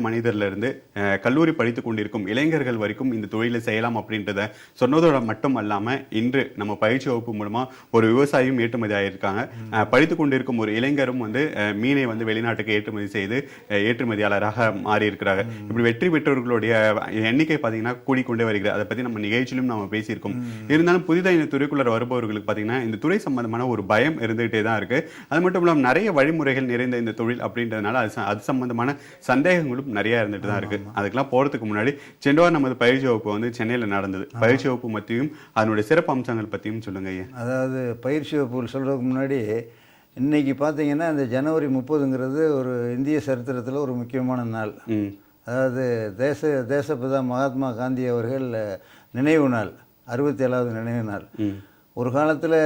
மனிதர்ல இருந்து அஹ், கல்லூரி படித்து கொண்டிருக்கும் இளைஞர்கள் வரைக்கும் இந்த தொழிலை செய்யலாம் அப்படின்றத சொன்னதோட மட்டும் அல்லாம இன்று நம்ம பயிற்சி வகுப்பு மூலமா ஒரு விவசாயியும் ஏற்றுமதி ஆயிருக்காங்க. அஹ், படித்து கொண்டிருக்கும் ஒரு இளைஞரும் வந்து மீனை வந்து வெளிநாட்டுக்கு ஏற்றுமதி செய்து ஏற்றுமதியாளராக மாறி இருக்கிறாங்க இப்படி வெற்றி பெற்றவர்களுடைய எண்ணிக்கை பாத்தீங்கன்னா கூடிக்கொண்டே வருகிறது. அதை பத்தி நம்ம நிகழ்ச்சியிலும் நம்ம பேசியிருக்கோம். இருந்தாலும் புதிதாக இந்த துறைக்குள்ள வருபவர்களுக்கு பாத்தீங்கன்னா இந்த துறை சம்பந்தமான ஒரு பயம் இருந்துகிட்டே தான் இருக்கு. அது மட்டும் இல்லாமல் நிறைய வழிமுறைகள் நிறைந்த இந்த தொழில் அப்படின்றதுனால அது அது சம்பந்தமான சந்தேகங்களும் நிறைய இருந்துட்டு தான் இருக்கு. அதுக்கெல்லாம் போறதுக்கு முன்னாடி வாரம் நமது பயிற்சி வகுப்பு வந்து சென்னையில நடந்தது. பயிற்சி வகுப்பு பத்தியும் அதனுடைய சிறப்பு அம்சங்கள் பத்தியும் சொல்லுங்க ஐயா. அதாவது பயிற்சி வகுப்புகள் சொல்கிறதுக்கு முன்னாடி இன்னைக்கு பார்த்தீங்கன்னா இந்த ஜனவரி முப்பதுங்கிறது ஒரு இந்திய சரித்திரத்தில் ஒரு முக்கியமான நாள். அதாவது தேச தேசப்பிதா மகாத்மா காந்தி அவர்கள் நினைவு நாள். அறுபத்தி ஏழாவது நினைவு நாள். ஒரு காலத்தில்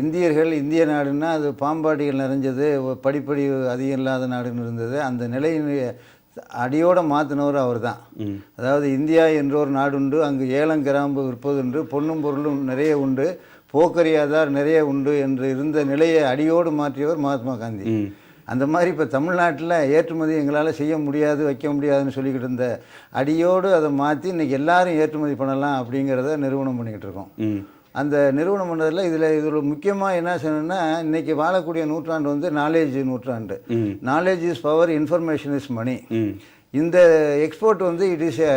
இந்தியர்கள் இந்திய நாடுன்னா அது பாம்பாடிகள் நிறைஞ்சது படிப்படி அதிகம் இல்லாத நாடுன்னு இருந்தது. அந்த நிலையை அடியோட மாற்றினவர் அவர் தான் அதாவது இந்தியா என்ற ஒரு நாடு உண்டு அங்கு ஏலம் கிராம்பு விற்பதுண்டு பொன்னும் பொருளும் நிறைய உண்டு போக்கரியாதார் நிறைய உண்டு என்று இருந்த நிலையை அடியோடு மாற்றியவர் மகாத்மா காந்தி. அந்த மாதிரி இப்போ தமிழ்நாட்டில் ஏற்றுமதி எங்களால் செய்ய முடியாது வைக்க முடியாதுன்னு சொல்லிக்கிட்டு இருந்த அடியோடு அதை மாற்றி இன்றைக்கி எல்லாரும் ஏற்றுமதி பண்ணலாம் அப்படிங்கிறத நிறுவனம் பண்ணிக்கிட்டு இருக்கோம். அந்த நிறுவனம் பண்ணதில் இதில் இதில் முக்கியமாக என்ன செய்யணும்னா இன்றைக்கி வாழக்கூடிய நூற்றாண்டு வந்து நாலேஜ் நூற்றாண்டு. Knowledge is power information is money இந்த எக்ஸ்போர்ட் வந்து it is a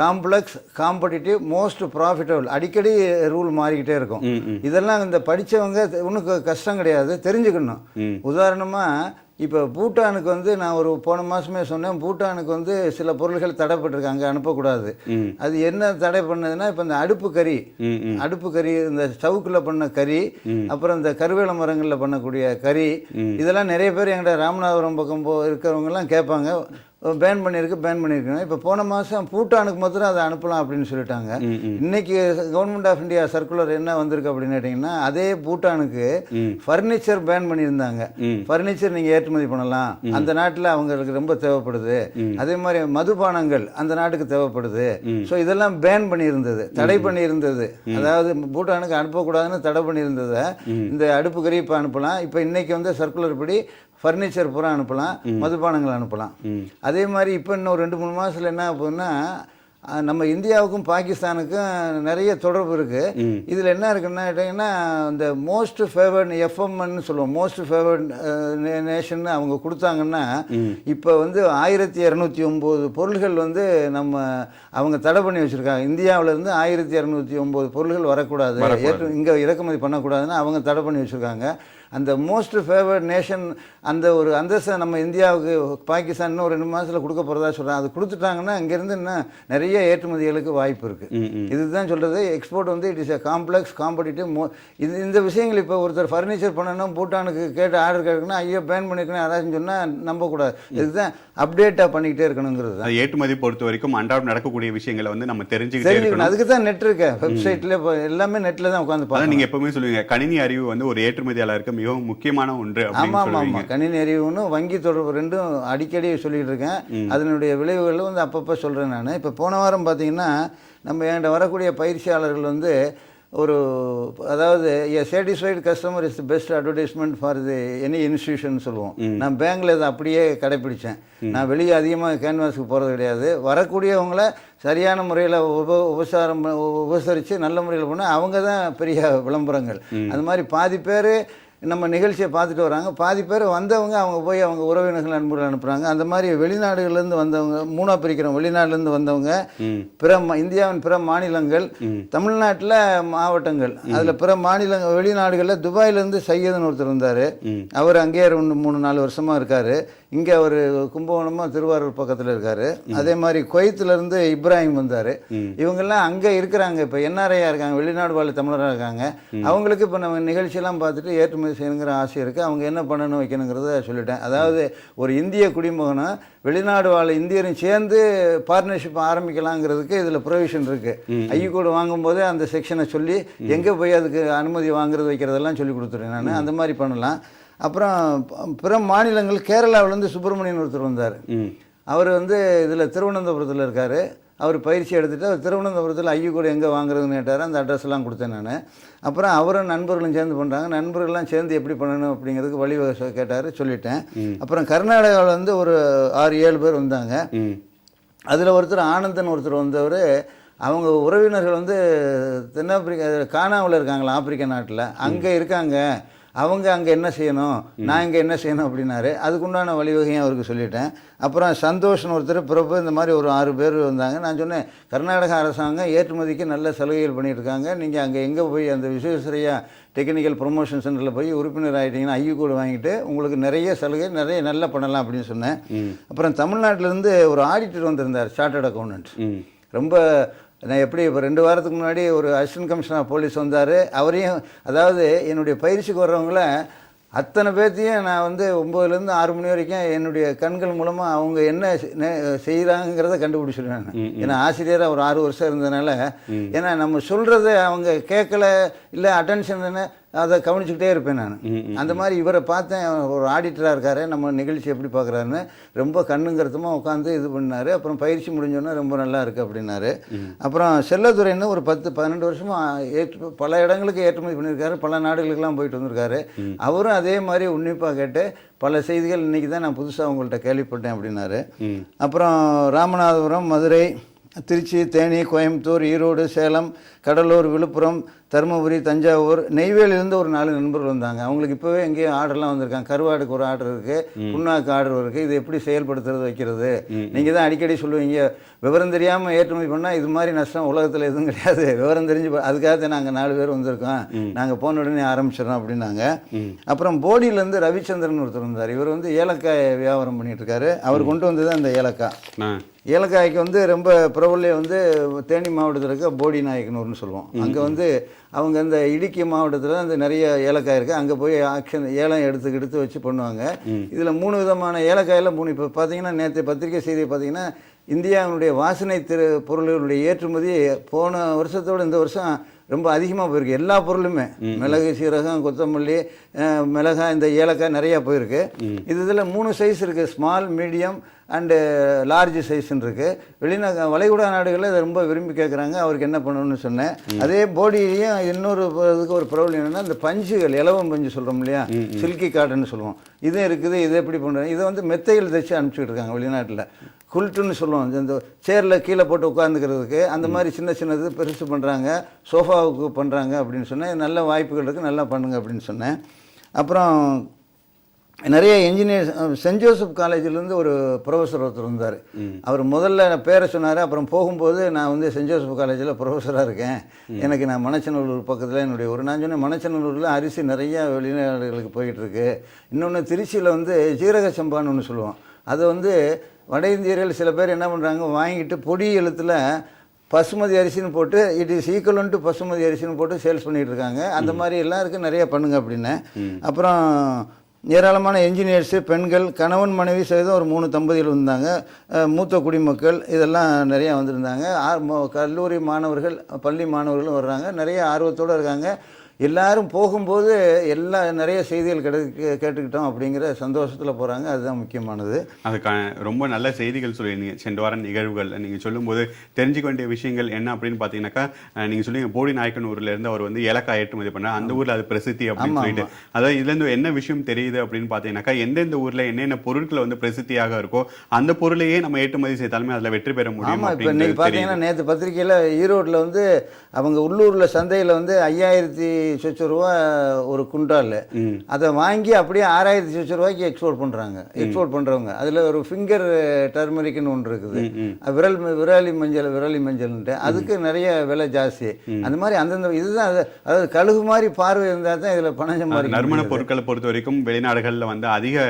complex competitive most profitable அடிக்கடி ரூல் மாறிக்கிட்டே இருக்கும். இதெல்லாம் இந்த படித்தவங்க ஒன்றும் கஷ்டம் கிடையாது தெரிஞ்சுக்கணும். உதாரணமாக இப்போ பூட்டானுக்கு வந்து நான் ஒரு போன மாதமே சொன்னேன் பூட்டானுக்கு வந்து சில பொருள்கள் தடைப்பட்டிருக்காங்க அனுப்பக்கூடாது. அது என்ன தடை பண்ணதுன்னா இப்போ இந்த அடுப்பு கறி அடுப்பு கறி இந்த சவுக்கில் பண்ண கறி அப்புறம் இந்த கருவேல மரங்களில் பண்ணக்கூடிய கறி இதெல்லாம் நிறைய பேர் எங்கிட்ட ராமநாதபுரம் பக்கம் போ இருக்கிறவங்கலாம் கேட்பாங்க. பேன் பண்ணியிருக்கு பேன் பண்ணியிருக்காங்க. இப்போ போன மாதம் பூட்டானுக்கு மாத்திரம் அதை அனுப்பலாம் அப்படின்னு சொல்லிட்டாங்க. இன்னைக்கு கவர்மெண்ட் ஆஃப் இந்தியா சர்க்குலர் என்ன வந்திருக்கு அப்படின்னு கேட்டிங்கன்னா அதே பூட்டானுக்கு. ஃபர்னிச்சர் பேன் பண்ணியிருந்தாங்க. ஃபர்னிச்சர் நீங்கள் ஏற்றுமதி பண்ணலாம். அந்த நாட்டில் அவங்களுக்கு ரொம்ப தேவைப்படுது. அதே மாதிரி மதுபானங்கள் அந்த நாட்டுக்கு தேவைப்படுது. ஸோ இதெல்லாம் பேன் பண்ணியிருந்தது. தடை பண்ணியிருந்தது. அதாவது பூட்டானுக்கு அனுப்பக்கூடாதுன்னு தடை பண்ணியிருந்ததை இந்த அடுப்பு கறி இப்போ அனுப்பலாம். இப்போ இன்னைக்கு வந்து சர்க்குலர் படி ஃபர்னிச்சர் பூரா அனுப்பலாம் மதுபானங்கள் அனுப்பலாம். அதே மாதிரி இப்போ இன்னும் ரெண்டு மூணு மாதத்தில் என்ன ஆகுதுன்னா நம்ம இந்தியாவுக்கும் பாகிஸ்தானுக்கும் நிறைய தொடர்பு இருக்குது இதில் என்ன இருக்குன்னா கேட்டிங்கன்னா இந்த மோஸ்ட் ஃபேவர்ட் எஃப்எம்னு சொல்லுவோம். மோஸ்ட் ஃபேவர்ட் நேஷன் அவங்க கொடுத்தாங்கன்னா இப்போ வந்து ஆயிரத்தி இரநூத்தி ஒம்பது பொருள்கள் வந்து நம்ம அவங்க தடை பண்ணி வச்சுருக்காங்க. இந்தியாவிலேருந்து ஆயிரத்தி இரநூத்தி ஒம்பது பொருள்கள் வரக்கூடாது. ஏற்று இங்கே இறக்குமதி பண்ணக்கூடாதுன்னு அவங்க தடை பண்ணி வச்சுருக்காங்க. அந்த மோஸ்ட் ஃபேவர்ட் நேஷன் அந்த ஒரு அந்தஸ்தை நம்ம இந்தியாவுக்கு பாகிஸ்தான் இன்னும் ரெண்டு மாதத்தில் கொடுக்க போகிறதா சொல்கிறாங்க அது கொடுத்துட்டாங்கன்னா இங்கேருந்து இன்னும் நிறைய ஏற்றுமதிகளுக்கு வாய்ப்பு இருக்குது இதுதான் சொல்கிறது எக்ஸ்போர்ட் வந்து it is a complex competitive மோ இது இந்த விஷயங்கள் இப்போ ஒருத்தர் ஃபர்னிச்சர் பண்ணணும் பூட்டானுக்கு கேட்டு ஆர்டர் கேட்கணும் ஐயோ பேன் பண்ணிருக்கணும் யாராச்சும் சொன்னால் நம்பக்கூடாது இதுதான் அப்டேட்டாக பண்ணிக்கிட்டே இருக்கணுங்கிறது ஏற்றுமதி பொறுத்த வரைக்கும் அன்றாடம் நடக்கக்கூடிய விஷயங்களை வந்து நம்ம தெரிஞ்சுக்கிட்டே அதுக்கு தான் நெட் இருக்கு. வெப்சைட்டில் எல்லாமே நெட்டில் தான் உட்காந்து அதான் பார்க்கணும். நீங்க எப்பவுமே சொல்லுவீங்க கணினி அறிவு வந்து ஒரு ஏற்றுமதியாளருக்கு மிகவும் முக்கியமான ஒன்று ஆமாம் ஆமாம் ஆமாம் கணினி அறிவுன்னு வங்கி தொடர்பு ரெண்டும் அடிக்கடி சொல்லிட்டு இருக்கேன். அதனுடைய விளைவுகளை வந்து அப்பப்போ சொல்கிறேன் நான். இப்போ போன வாரம் பார்த்தீங்கன்னா நம்ம என்கிட்ட வரக்கூடிய பயிற்சியாளர்கள் வந்து ஒரு அதாவது a satisfied customer is the best advertisement for the any institution சொல்லுவோம். நான் பேங்க்ல இதை அப்படியே கடைப்பிடிச்சேன். நான் வெளியே அதிகமாக கேன்வாஸுக்கு போகிறது கிடையாது. வரக்கூடியவங்கள சரியான முறையில் உப உபசாரம் உபசரித்து நல்ல முறையில் பண்ணால் அவங்க தான் பெரிய விளம்பரங்கள். அது மாதிரி பாதி பேர் நம்ம நிகழ்ச்சியை பார்த்துட்டு வராங்க. பாதி பேர் வந்தவங்க அவங்க போய் அவங்க உறவினர்கள் நண்பர்கள் அனுப்புகிறாங்க அந்த மாதிரி வெளிநாடுகள்லேருந்து வந்தவங்க மூணாக பிரிக்கிறோம் வெளிநாட்டிலேருந்து வந்தவங்க பிற இந்தியாவின் பிற மாநிலங்கள் தமிழ்நாட்டில் மாவட்டங்கள் அதில் பிற மாநிலங்கள் வெளிநாடுகளில் துபாயிலேருந்து சையதுன்னு ஒருத்தர் வந்தார். அவர் அங்கேயே ரெண்டு மூணு நாலு வருஷமாக இருக்கார். இங்கே அவர் கும்பகோணமாக திருவாரூர் பக்கத்தில் இருக்கார். அதே மாதிரி குவைத்திலேருந்து இப்ராஹிம் வந்தார். இவங்கெல்லாம் அங்கே இருக்கிறாங்க. இப்போ என்ஆர்ஐயாக இருக்காங்க வெளிநாடு வாழ் தமிழராக இருக்காங்க. அவங்களுக்கு இப்போ நம்ம நிகழ்ச்சியெல்லாம் பார்த்துட்டு ஏற்றுமதி செய்யணுங்கிற ஆசை இருக்குது அவங்க என்ன பண்ணணும் வைக்கணுங்கிறத சொல்லிட்டேன். அதாவது ஒரு இந்திய குடிமகனும் வெளிநாடு வாழ் இந்தியரும் சேர்ந்து பார்ட்னர்ஷிப் ஆரம்பிக்கலாங்கிறதுக்கு இதில் ப்ரொவிஷன் இருக்குது ஐயக்கூட வாங்கும்போதே அந்த செக்ஷனை சொல்லி எங்கே போய் அதுக்கு அனுமதி வாங்குறது வைக்கிறதெல்லாம் சொல்லி கொடுத்துருவேன் நான். அந்த மாதிரி பண்ணலாம். அப்புறம் பிற மாநிலங்கள் கேரளாவிலேருந்து சுப்பிரமணியன் ஒருத்தர் வந்தார். அவர் வந்து இதில் திருவனந்தபுரத்தில் இருக்கார். அவர் பயிற்சி எடுத்துட்டு அவர் திருவனந்தபுரத்தில் ஐயோ கூட எங்கே வாங்குறதுன்னு கேட்டார். அந்த அட்ரஸ் எல்லாம் கொடுத்தேன் நான். அப்புறம் அவரும் நண்பர்களும் சேர்ந்து பண்ணுறாங்க நண்பர்கள்லாம் சேர்ந்து எப்படி பண்ணணும் அப்படிங்கிறதுக்கு வழிவகை கேட்டார் சொல்லிட்டேன். அப்புறம் கர்நாடகாவில் வந்து ஒரு ஆறு ஏழு பேர் வந்தாங்க. அதில் ஒருத்தர் ஆனந்தன் ஒருத்தர் வந்தவர். அவங்க உறவினர்கள் வந்து தென்னாப்பிரிக்கா கானாவில் இருக்காங்களா ஆப்பிரிக்க நாட்டில். அங்கே இருக்காங்க. அவங்க அங்கே என்ன செய்யணும்? நான் இங்கே என்ன செய்யணும் அப்படின்னாரு. அதுக்குண்டான வழிவகையும் அவருக்கு சொல்லிட்டேன். அப்புறம் சந்தோஷ்னு ஒருத்தர் பிறப்பு இந்த மாதிரி ஒரு ஆறு பேர் வந்தாங்க. நான் சொன்னேன் கர்நாடக அரசாங்கம் ஏற்றுமதிக்கு நல்ல சலுகைகள் பண்ணிட்டு இருக்காங்க நீங்கள் அங்கே எங்கே போய் அந்த விஸ்வேஸ்வரையா டெக்னிக்கல் ப்ரொமோஷன் சென்டரில் போய் உறுப்பினர் ஆகிட்டீங்கன்னா ஐயோ கோடு வாங்கிட்டு உங்களுக்கு நிறைய சலுகை நிறைய நல்லா பண்ணலாம் அப்படின்னு சொன்னேன். அப்புறம் தமிழ்நாட்டிலேருந்து ஒரு ஆடிட்டர் வந்திருந்தார் சார்ட்டர்ட் அக்கௌண்டன்ட் ரொம்ப நான் எப்படி இப்போ ரெண்டு வாரத்துக்கு முன்னாடி ஒரு அசிஸ்டன்ட் கமிஷனர் போலீஸ் வந்தார் அவரையும் அதாவது என்னுடைய பயிற்சிக்கு வர்றவங்கள அத்தனை பேர்த்தையும் நான் வந்து ஒம்போதுலேருந்து ஆறு மணி வரைக்கும் என்னுடைய கண்கள் மூலமாக அவங்க என்ன செய்கிறாங்கிறத கண்டுபிடிச்சிருவேன். ஏன்னா ஆசிரியராக ஒரு ஆறு வருஷம் இருந்ததுனால ஏன்னா நம்ம சொல்கிறத அவங்க கேட்கல இல்லை அட்டென்ஷன் அதை கவனிச்சுக்கிட்டே இருப்பேன் நான். அந்த மாதிரி இவரை பார்த்தேன் ஒரு ஆடிட்டராக இருக்காரு நம்ம நிகழ்ச்சி எப்படி பார்க்குறாருன்னு ரொம்ப கண்ணுங்கிறதுமா உட்காந்து இது பண்ணாரு. அப்புறம் பயிற்சி முடிஞ்சோன்னே ரொம்ப நல்லா இருக்கு அப்படின்னாரு. அப்புறம் செல்லதுரைன்னு ஒரு பத்து பன்னெண்டு வருஷமா ஏற்று பல இடங்களுக்கு ஏற்றுமதி பண்ணியிருக்காரு. பல நாடுகளுக்கெல்லாம் போயிட்டு வந்திருக்காரு. அவரும் அதே மாதிரி உன்னிப்பாக கேட்டு பல செய்திகள் இன்னைக்கு தான் நான் புதுசாக உங்கள்கிட்ட கேள்விப்பட்டேன் அப்படின்னாரு. அப்புறம் ராமநாதபுரம் மதுரை திருச்சி தேனி கோயம்புத்தூர் ஈரோடு சேலம் கடலூர் விழுப்புரம் தருமபுரி தஞ்சாவூர் நெய்வேலியிலேருந்து ஒரு நாலு நண்பர்கள் வந்தாங்க. அவங்களுக்கு இப்போவே எங்கேயோ ஆர்டர்லாம் வந்திருக்காங்க. கருவாடுக்கு ஒரு ஆர்டர் இருக்குது புண்ணாக்கு ஆர்டர் இருக்குது இது எப்படி செயல்படுத்துறது வைக்கிறது? நீங்கள் தான் அடிக்கடி சொல்லுவீங்க. விவரம் தெரியாமல் ஏற்றுமதி பண்ணால் இது மாதிரி நஷ்டம் உலகத்தில் எதுவும் கிடையாது. விவரம் தெரிஞ்சு அதுக்காக தான் நாங்கள் நாலு பேர் வந்திருக்கோம். நாங்கள் போன உடனே ஆரம்பிச்சிடறோம் அப்படின்னாங்க. அப்புறம் போடியிலேருந்து ரவிச்சந்திரன் ஒருத்தர் இருந்தார் இவர் வந்து ஏலக்காய் வியாபாரம் பண்ணிட்டு இருக்காரு அவர் கொண்டு வந்தது அந்த ஏலக்காய். ஏலக்காய்க்கு வந்து ரொம்ப பிரபல்யம் வந்து தேனி மாவட்டத்தில் இருக்க போடி நாயக்கனூர்னு சொல்லுவோம். அங்கே வந்து அவங்க இந்த இடுக்கி மாவட்டத்தில் அந்த நிறைய ஏலக்காய் இருக்குது அங்கே போய் ஆக்ஷன் ஏலம் எடுத்து எடுத்து வச்சு பண்ணுவாங்க. இதில் மூணு விதமான ஏலக்காயில் மூணு இப்போ பார்த்தீங்கன்னா நேற்று பத்திரிகை செய்தி பார்த்தீங்கன்னா இந்தியாவினுடைய வாசனை திரு பொருள்களுடைய ஏற்றுமதி போன வருஷத்தோட இந்த வருஷம் ரொம்ப அதிகமாக போயிருக்கு. எல்லா பொருளுமே. மிளகு சீரகம் கொத்தமல்லி மிளகாய் இந்த ஏலக்காய் நிறையா போயிருக்கு. இது இதில் மூணு சைஸ் இருக்குது ஸ்மால் மீடியம் அண்டு லார்ஜ் சைஸ்ன்னு இருக்குது வெளிநா வளைகுடா நாடுகளில் இதை ரொம்ப விரும்பி கேட்குறாங்க அவருக்கு என்ன பண்ணணும்னு சொன்னேன். அதே போடியிலையும் இன்னொரு இதுக்கு ஒரு ப்ராப்ளம் என்னென்னா இந்த பஞ்சுகள் இலவம் பஞ்சு சொல்கிறோம் இல்லையா? சில்கி காட்டன்னு சொல்லுவோம். இது இருக்குது இது எப்படி பண்ணுறாங்க இதை வந்து மெத்தையில் தைச்சு அனுப்பிச்சிட்டு இருக்காங்க வெளிநாட்டில். குல்ட்டுன்னு சொல்லுவோம். இந்த சேரில் கீழே போட்டு உட்காந்துக்கிறதுக்கு அந்த மாதிரி சின்ன சின்னது பெருசு பண்ணுறாங்க சோஃபாவுக்கு பண்ணுறாங்க அப்படின்னு சொன்னேன். நல்ல வாய்ப்புகள் இருக்குது நல்லா பண்ணுங்க அப்படின்னு சொன்னேன். அப்புறம் நிறைய இன்ஜினியர் சென்ட் ஜோசப் காலேஜிலேருந்து ஒரு ப்ரொஃபஸர் ஒருத்தர் இருந்தார் அவர் முதல்ல பேரை சொன்னார் அப்புறம் போகும்போது நான் வந்து சென்ட் ஜோசப் காலேஜில் ப்ரொஃபஸராக இருக்கேன். எனக்கு நான் மணச்சநல்லூர் பக்கத்தில் என்னுடைய ஒரு நான் சொன்னேன் மணச்சநல்லூரில் அரிசி நிறைய வெளிநாடுகளுக்கு போயிட்டு இருக்கு இன்னொன்று திருச்சியில் வந்து ஜீரக சம்பான்னு ஒன்று சொல்லுவோம். அதை வந்து வட இந்தியர்கள் சில பேர் என்ன பண்ணுறாங்க வாங்கிட்டு பொடி எழுத்தில் பசுமதி அரிசின்னு போட்டு it is equal to basmati அரிசின்னு போட்டு சேல்ஸ் பண்ணிட்டு இருக்காங்க. அந்த மாதிரி எல்லாருக்கும் நிறைய பண்ணுங்க அப்படின்னு. அப்புறம் ஏராளமான என்ஜினியர்ஸு பெண்கள் கணவன் மனைவி சகிதம் ஒரு மூணு தம்பதிகள் இருந்தாங்க. மூத்த குடிமக்கள் இதெல்லாம் நிறையா வந்திருந்தாங்க. ஆ- ம- கல்லூரி மாணவர்கள் பள்ளி மாணவர்களும் வர்றாங்க. நிறைய ஆர்வத்தோடு இருக்காங்க. எல்லாரும் போகும்போது எல்லா நிறைய செய்திகள் கிடைக்க கேட்டுக்கிட்டோம் அப்படிங்கிற சந்தோஷத்தில் போகிறாங்க அதுதான் முக்கியமானது. அதுக்கான ரொம்ப நல்ல செய்திகள் சொல்லியிருந்தீங்க. சென்ற வார நிகழ்வுகள் நீங்க சொல்லும்போது தெரிஞ்சுக்க வேண்டிய விஷயங்கள் என்ன அப்படின்னு பாத்தீங்கன்னாக்கா அஹ், நீங்க சொன்னீங்க போடி நாயக்கனூர்ல இருந்து அவர் வந்து ஏலக்காய் ஏற்றுமதி பண்ணார். அந்த ஊர்ல அது பிரசித்தி அப்படின்னு சொல்லிட்டு. அதாவது இதுல இருந்து என்ன விஷயம் தெரியுது அப்படின்னு பாத்தீங்கன்னாக்கா எந்தெந்த ஊர்ல என்னென்ன பொருட்கள் வந்து பிரசித்தியாக இருக்கோ அந்த பொருளையே நம்ம ஏற்றுமதி செய்தாலுமே அதுல வெற்றி பெற முடியும் இப்போ பார்த்தீங்கன்னா நேற்று பத்திரிக்கையில் ஈரோட்டில் வந்து அவங்க உள்ளூரில் சந்தையில் வந்து ஐயாயிரத்தி சொச்ச ரூபா ஒரு குண்டால் அதை வாங்கி அப்படியே ஆறாயிரத்தி சொச்ச ரூபாய்க்கு எக்ஸ்போர்ட் பண்ணுறாங்க எக்ஸ்போர்ட் பண்ணுறவங்க அதில் ஒரு ஃபிங்கர் டர்மரிக்னு ஒன்று இருக்குது. விரல் விரலி மஞ்சள் விரலி மஞ்சள்ன்ட்டு. அதுக்கு நிறைய விலை ஜாஸ்தி. அந்த மாதிரி அந்தந்த இதுதான் அது. அதாவது கழுகு மாதிரி பார்வை இருந்தால் தான் இதில் பணம் சம்பாதிக்க நறுமண. பொருட்களை பொறுத்த வரைக்கும் வெளிநாடுகள்ல வந்து அதிக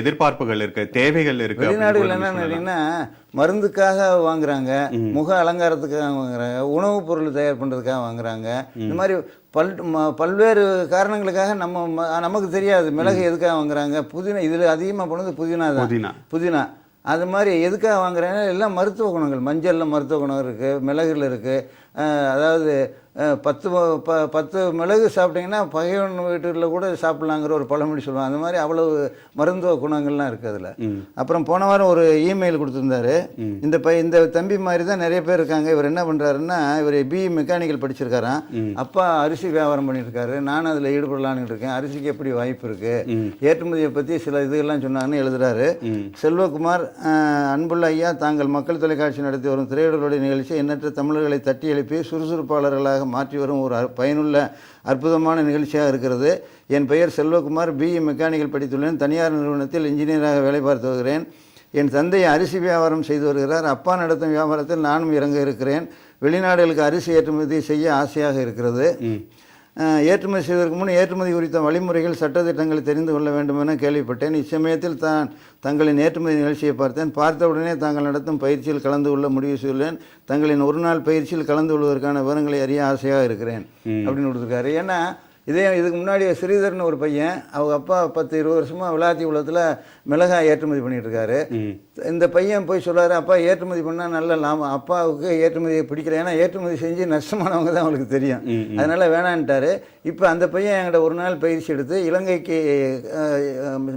எதிர்பார்ப்புகள் இருக்கு தேவைகள் இருக்கு வெளிநாடுகள் அப்படின்னு மருந்துக்காக வாங்குறாங்க முக அலங்காரத்துக்காக வாங்குறாங்க உணவுப் பொருள் தயார் பண்ணுறதுக்காக வாங்குறாங்க. இந்த மாதிரி பல் பல்வேறு காரணங்களுக்காக நம்ம நமக்கு தெரியாது மிளகு எதுக்காக வாங்குறாங்க புதினா இதில் அதிகமாக போனது புதினா தான். புதினா. புதினா. அது மாதிரி எதுக்காக வாங்குறாங்க எல்லாம் மருத்துவ குணங்கள் மஞ்சளில் மருத்துவ குணம் இருக்குது மிளகுல இருக்குது அதாவது பத்து ப பத்து மிளகு சாப்பிட்டீங்கன்னா பகைவன் வீட்டில் கூட சாப்பிட்லாங்கிற ஒரு பழமொழி சொல்லுவாங்க. அந்த மாதிரி அவ்வளவு மருத்துவ குணங்கள்லாம் இருக்குது அதில். அப்புறம் போன வாரம் ஒரு இமெயில் கொடுத்துருந்தாரு. இந்த பை இந்த தம்பி மாதிரி தான் நிறைய பேர் இருக்காங்க. இவர் என்ன பண்ணுறாருன்னா இவர் பிஇ மெக்கானிக்கல் படிச்சிருக்காராம். அப்பா அரிசி வியாபாரம் பண்ணியிருக்காரு நானும் அதில் ஈடுபடலான்னு இருக்கேன். அரிசிக்கு எப்படி வாய்ப்பு இருக்குது ஏற்றுமதியை பற்றி சில இதுகள்லாம் சொன்னாங்கன்னு எழுதுறாரு. செல்வகுமார் அன்புள்ள ஐயா தாங்கள் மக்கள் தொலைக்காட்சி நடத்தி வரும் திரையுடலுடைய நிகழ்ச்சி எண்ணற்ற தமிழர்களை தட்டி எழுப்பி சுறுசுறுப்பாளர்களாக மாற்றி வரும் ஒரு பயனுள்ள அற்புதமான நிகழ்ச்சியாக இருக்கிறது. என் பெயர் செல்வகுமார். BE mechanical e. படித்துள்ளேன். தனியார் நிறுவனத்தில் இன்ஜினியராக வேலை பார்த்து வருகிறேன். என் தந்தை அரிசி வியாபாரம் செய்து வருகிறார். அப்பா நடத்தும் வியாபாரத்தில் நானும் இறங்க இருக்கிறேன். வெளிநாடுகளுக்கு அரிசி ஏற்றுமதி செய்ய ஆசையாக இருக்கிறது. ஏற்றுமதி செய்வதற்கு முன் ஏற்றுமதி குறித்த வழிமுறைகள் சட்டத்திட்டங்களை தெரிந்து கொள்ள வேண்டும் என கேள்விப்பட்டேன். இச்சமயத்தில் தான் தங்களின் ஏற்றுமதி நிகழ்ச்சியை பார்த்தேன். பார்த்தவுடனே தாங்கள் நடத்தும் பயிற்சியில் கலந்து கொள்ள முடிவு செய்துள்ளேன். தங்களின் ஒரு நாள் பயிற்சியில் கலந்து கொள்வதற்கான விவரங்களை அறிய ஆசையாக இருக்கிறேன். அப்படின்னு கொடுத்துருக்காரு. ஏன்னா இதே இதுக்கு முன்னாடி ஸ்ரீதர்னு ஒரு பையன் அவங்க அப்பா பத்து இருபது வருஷமா விளாத்தி உலகத்தில் மிளகாய் ஏற்றுமதி பண்ணிட்டு இருக்காரு. இந்த பையன் போய் சொல்றாரு அப்பா ஏற்றுமதி பண்ணால் நல்ல லாபம். அப்பாவுக்கு ஏற்றுமதி பிடிக்கல. ஏன்னா ஏற்றுமதி செஞ்சு நஷ்டமானவங்க தான் அவங்களுக்கு தெரியும். அதனால வேணான்ட்டாரு. இப்போ அந்த பையன் என்கிட்ட ஒரு நாள் பயிற்சி எடுத்து இலங்கைக்கு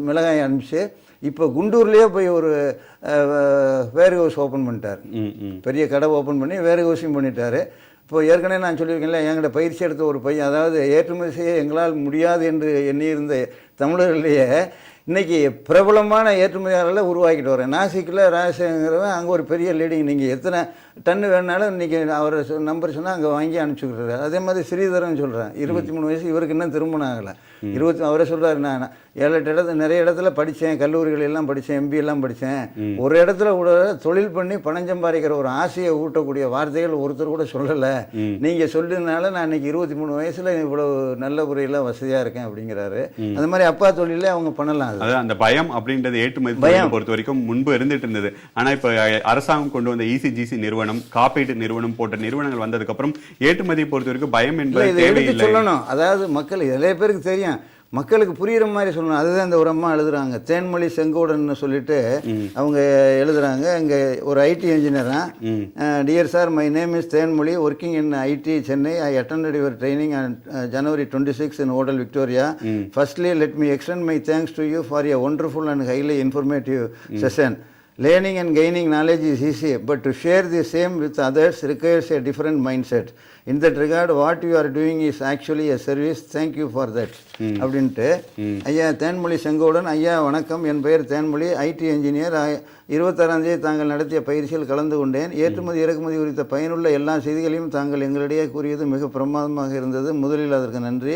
மிளகாய் அனுப்பிச்சு இப்போ குண்டூர்லேயே போய் ஒரு வேர் ஹவுஸ் ஓப்பன் பண்ணிட்டார். பெரிய கடை ஓப்பன் பண்ணி வேறு ஹவுஸையும் பண்ணிட்டாரு. இப்போ ஏற்கனவே நான் சொல்லியிருக்கேன்ல என்கிட்ட பயிற்சி எடுத்த ஒரு பையன் அதாவது ஏற்றுமதி செய்ய எங்களால் முடியாது என்று எண்ணியிருந்த தமிழர்களிலேயே இன்னைக்கு பிரபலமான ஏற்றுமதியாளர்களை உருவாக்கிட்டு வரேன். நாசிக்கில் ராஜசேகரவன் அங்கே ஒரு பெரிய லீடிங் நீங்கள் எத்தனை டன்னு வேணாலும் இன்றைக்கி அவர் நம்பர் சொன்னால் அங்கே வாங்கி அனுப்பிச்சுக்கிறாரு. அதே மாதிரி ஸ்ரீதரன் சொல்கிறேன் இருபத்தி மூணு வயசு இவருக்கு இன்னும் திருமணம் ஆகலை. இருபத்தி அவரே சொல்கிறாரு நான் ஏழு எட்டு இடத்துல நிறைய இடத்துல படித்தேன் கல்லூரிகள் எல்லாம் படித்தேன் எம்பி எல்லாம் படித்தேன். ஒரு இடத்துல கூட தொழில் பண்ணி பணம் சம்பாதிக்கிற ஒரு ஆசையை ஊட்டக்கூடிய வார்த்தைகள் ஒருத்தர் கூட சொல்லலை. நீங்கள் சொல்லினால நான் இன்னைக்கு இருபத்தி மூணு வயசில் இவ்வளவு நல்ல முறையில் வசதியாக இருக்கேன் அப்படிங்கிறாரு. அந்த மாதிரி அப்பா தொழிலே அவங்க பண்ணலாம் அது. அந்த பயம் அப்படின்றது ஏற்றுமதி பயம். பொறுத்த வரைக்கும் முன்பு இருந்துட்டு இருந்தது. ஆனா இப்ப அரசாங்கம் கொண்டு வந்த இசிஜிசி நிறுவனம் காப்பீட்டு நிறுவனம் போன்ற நிறுவனங்கள் வந்ததுக்கு அப்புறம் ஏற்றுமதியை பொறுத்த வரைக்கும் பயம் என்பது சொல்லணும். அதாவது மக்கள் நிறைய பேருக்கு தெரியும். மக்களுக்கு புரியுற மாதிரி சொல்லணும். அதுதான் இந்த ஒரு அம்மா எழுதுறாங்க. தேன்மொழி செங்கோடன் சொல்லிட்டு அவங்க எழுதுறாங்க. இங்கே ஒரு ஐடி இன்ஜினியரா dear sir my. Name is Thenmozhi. Working in IT Chennai I attended your training and January twenty six in hotel Victoria firstly let me extend my thanks to you for a wonderful and highly informative session Learning and gaining knowledge is easy, but to share the same with others requires a different mindset. In that regard, what you are doing is actually a service. Thank you for that. அப்படின்ட்டு ஐயா தேன்மொழி செங்கோடன் ஐயா வணக்கம். என் பெயர் Thenmozhi. ID engineer இருபத்தாறாம் தேதி தாங்கள் நடத்திய பயிற்சியில் கலந்து கொண்டேன். ஏற்றுமதி இறக்குமதி குறித்த பயனுள்ள எல்லா செய்திகளையும் தாங்கள் எங்களிடையே கூறியது மிக பிரமாதமாக இருந்தது. முதலில் அதற்கு நன்றி.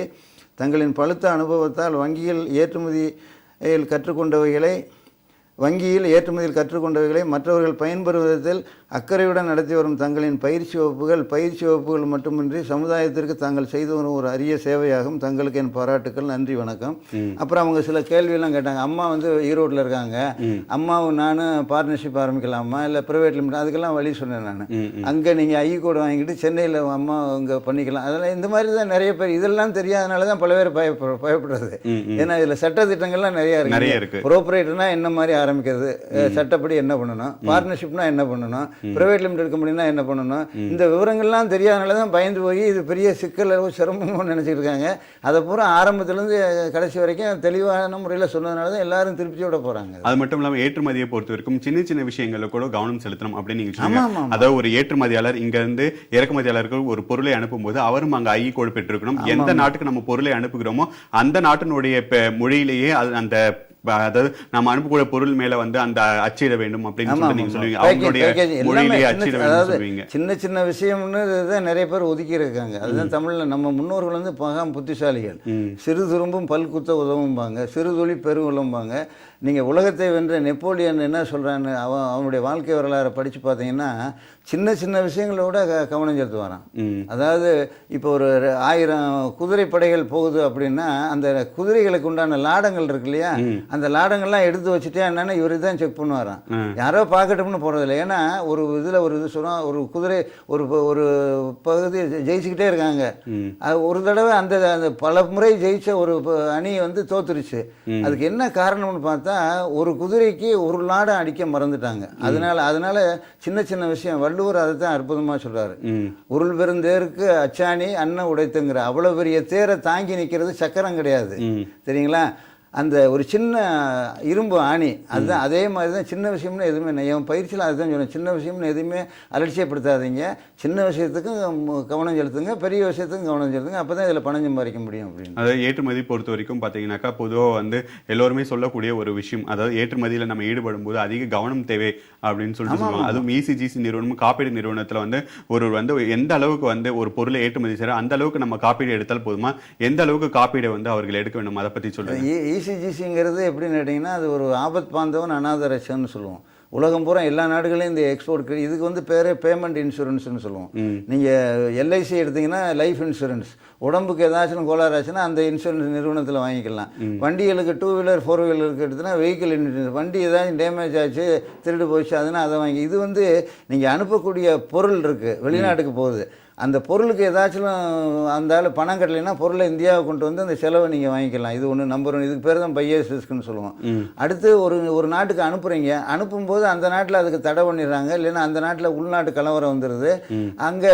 தங்களின் பழுத்த அனுபவத்தால் வங்கியில் ஏற்றுமதியில் கற்றுக்கொண்டவைகளை வங்கியில் ஏற்றுமதியில் கற்றுக்கொண்டவைகளை மற்றவர்கள் பயன்பெறும் விதத்தில் அக்கறையுடன் நடத்தி வரும் தங்களின் பயிற்சி வகுப்புகள் பயிற்சி வகுப்புகள் மட்டுமின்றி சமுதாயத்திற்கு தாங்கள் செய்து வரும் ஒரு அரிய சேவையாகும். தங்களுக்கு என் பாராட்டுக்கள். நன்றி வணக்கம். அப்புறம் அவங்க சில கேள்வியெல்லாம் கேட்டாங்க. அம்மா வந்து ஈரோட்டில் இருக்காங்க. அம்மாவும் நானும் பார்ட்னர்ஷிப் ஆரம்பிக்கலாமா? இல்லை ப்ரைவேட் லிமிட் அதுக்கெல்லாம் வழி சொன்னேன் நான். அங்கே நீங்கள் ஐ கோடு வாங்கிட்டு சென்னையில் அம்மா அங்கே பண்ணிக்கலாம். அதெல்லாம் இந்த மாதிரி தான் நிறைய பேர். இதெல்லாம் தெரியாதனால தான் பல பேர் பயப்பட பயப்படுறது. ஏன்னா இதில் சட்ட திட்டங்கள்லாம் நிறைய இருக்கு. நிறைய இருக்கு. ப்ரோப்ரேட்டர்னா என்ன மாதிரி ஆரம்பிக்கிறது. சட்டப்படி என்ன பண்ணணும்? பார்ட்னர்ஷிப்னா என்ன பண்ணணும்? பிரைவேட் லிமிடெட் கம்பெனினா என்ன பண்ணணும்? இந்த விவரங்கள்லாம் தெரியாதனால தான் பயந்து போய் இது பெரிய சிக்கல் சிரமம்னு நினைச்சிட்டு இருக்காங்க. அதை பூரா ஆரம்பத்துலேருந்து கடைசி வரைக்கும் தெளிவான முறையில் சொன்னதுனால தான் எல்லாரும் திருப்தியோட போகிறாங்க அது மட்டும் இல்லாம ஏற்றுமதியை பொறுத்த வரைக்கும் சின்ன சின்ன விஷயங்கள்ல கூட கவனம் செலுத்தணும் அப்படின்னு நீங்க ஆமா, சொன்னீங்க ஆமா, ஆமா. அதாவது ஒரு ஏற்றுமதியாளர் இங்க இருந்து இறக்குமதியாளர்கள் ஒரு பொருளை அனுப்பும்போது அவரும் அங்க ஐ கோடு பெற்றிருக்கணும் எந்த நாட்டுக்கு நம்ம பொருளை அனுப்புகிறோமோ அந்த நாட்டினுடைய மொழியிலேயே அது அந்த அதாவது நம்ம அனுப்பக்கூடிய பொருள் மேல வந்து அந்த அச்சிட வேண்டும் அப்படின்னு சொல்லி நீங்க. சொல்லுவீங்க. அவங்களுடைய மொழியிலேயே அச்சிட வேண்டும் சொல்லுவீங்க. சின்ன சின்ன விஷயம்னு தான் நிறைய பேர் ஒதுக்கி இருக்காங்க அதுதான் தமிழ்ல நம்ம முன்னோர்கள் வந்து பகாம் புத்திசாலிகள். சிறு துரும்பும் பல் குத்த உதவும்பாங்க. சிறு துளி பெருங்குளம்பாங்க நீங்க உலகத்தை வென்ற நெப்போலியன் என்ன சொல்றான்னு அவன் அவனுடைய வாழ்க்கை வரலாறை படிச்சு பார்த்தீங்கன்னா சின்ன சின்ன விஷயங்களோட க- கவனம் செலுத்து வரான் ம். அதாவது இப்போ ஒரு ஆயிரம் குதிரை படைகள் போகுது அப்படின்னா அந்த குதிரைகளுக்கு உண்டான லாடங்கள் இருக்கு இல்லையா? அந்த லாடங்கள்லாம் எடுத்து வச்சுட்டே என்னன்னா இவரு தான் செக் பண்ணுவாராம். யாரோ பார்க்கட்டும்னு போறதில்லை. ஏன்னா ஒரு இதுல ஒரு இது சொன்னா ஒரு குதிரை ஒரு ஒரு பகுதி ஜெயிச்சுக்கிட்டே இருக்காங்க. அது ஒரு தடவை அந்த அந்த பல முறை ஜெயிச்ச ஒரு அணி வந்து தோத்துருச்சு. அதுக்கு என்ன காரணம்னு பார்த்தா பார்த்தா ஒரு குதிரைக்கு ஒரு லாடம் அடிக்க மறந்துட்டாங்க. அதனால அதனால சின்ன சின்ன விஷயம். வள்ளுவர் அதை தான் அற்புதமாக சொல்றாரு. ம். உருள் பெருந்தேருக்கு அச்சாணி அன்ன உடைத்துங்கிற அவ்வளோ பெரிய தேரை தாங்கி நிற்கிறது சக்கரம் கிடையாது. சரிங்களா? அந்த ஒரு சின்ன இரும்பு ஆணி அதுதான் அதே மாதிரி தான் சின்ன விஷயம்னு எதுவுமே என் பயிற்சியில் அதுதான் சொன்னேன் சின்ன விஷயம்னு எதுவுமே அலட்சியப்படுத்தாதீங்க. சின்ன விஷயத்துக்கும் கவனம் செலுத்துங்க. பெரிய விஷயத்துக்கும் கவனம் செலுத்துங்க. அப்போ தான் இதில் பணம் சம்பாதிக்க முடியும் அப்படின்னு. அதாவது ஏற்றுமதி பொறுத்த வரைக்கும் பார்த்தீங்கன்னாக்கா பொதுவாக வந்து எல்லோருமே சொல்லக்கூடிய ஒரு விஷயம். அதாவது ஏற்றுமதியில் நம்ம ஈடுபடும் போது அதிக கவனம் தேவை அப்படின்னு சொல்லிட்டு சொல்லுவாங்க. அதுவும் இசிஜிசி நிறுவனம் காப்பீடு நிறுவனத்தில் வந்து ஒரு வந்து எந்த அளவுக்கு வந்து ஒரு பொருளை ஏற்றுமதி செய்யறோம் அந்த அளவுக்கு நம்ம காப்பீடு எடுத்தால் போதுமா? எந்த அளவுக்கு காப்பீடை வந்து அவர்கள் எடுக்க வேண்டும்? அதை பற்றி சொல்லுங்க. இசிஜிசிங்கிறது எப்படின்னு கேட்டிங்கன்னா அது ஒரு ஆபத் பாந்தவன் அநாத சொல்லுவோம். உலகம் பூரா எல்லா நாடுகளையும் இந்த எக்ஸ்போர்ட் இதுக்கு வந்து பேரே பேமெண்ட் இன்சூரன்ஸ்னு சொல்லுவோம். நீங்கள் எல்ஐசி எடுத்தீங்கன்னா லைஃப் இன்சூரன்ஸ் உடம்புக்கு ஏதாச்சும் கோளாறு ஆச்சுன்னா அந்த இன்சூரன்ஸ் நிறுவனத்தில் வாங்கிக்கலாம். வண்டிகளுக்கு டூ வீலர் ஃபோர் வீலருக்கு எடுத்தனா வெஹிக்கிள் இன்சூரன்ஸ் வண்டி ஏதாச்சும் டேமேஜ் ஆச்சு திருடு போச்சு அதுனா அதை வாங்கி. இது வந்து நீங்கள் அனுப்பக்கூடிய பொருள் இருக்குது வெளிநாட்டுக்கு போகுது. அந்த பொருளுக்கு ஏதாச்சும் அந்த ஆள் பணம் கட்டலைன்னா பொருளை இந்தியாவை கொண்டு வந்து அந்த செலவை நீங்கள் வாங்கிக்கலாம். இது ஒன்று நம்பர் ஒன்று இதுக்கு பேர் தான் பையர்ஸ் ரிஸ்க்னு சொல்லுவோம் அடுத்து ஒரு ஒரு நாட்டுக்கு அனுப்புகிறீங்க அனுப்பும்போது அந்த நாட்டில் அதுக்கு தடை பண்ணிடுறாங்க. இல்லைன்னா அந்த நாட்டில் உள்நாட்டு கலவரம் வந்துடுது அங்கே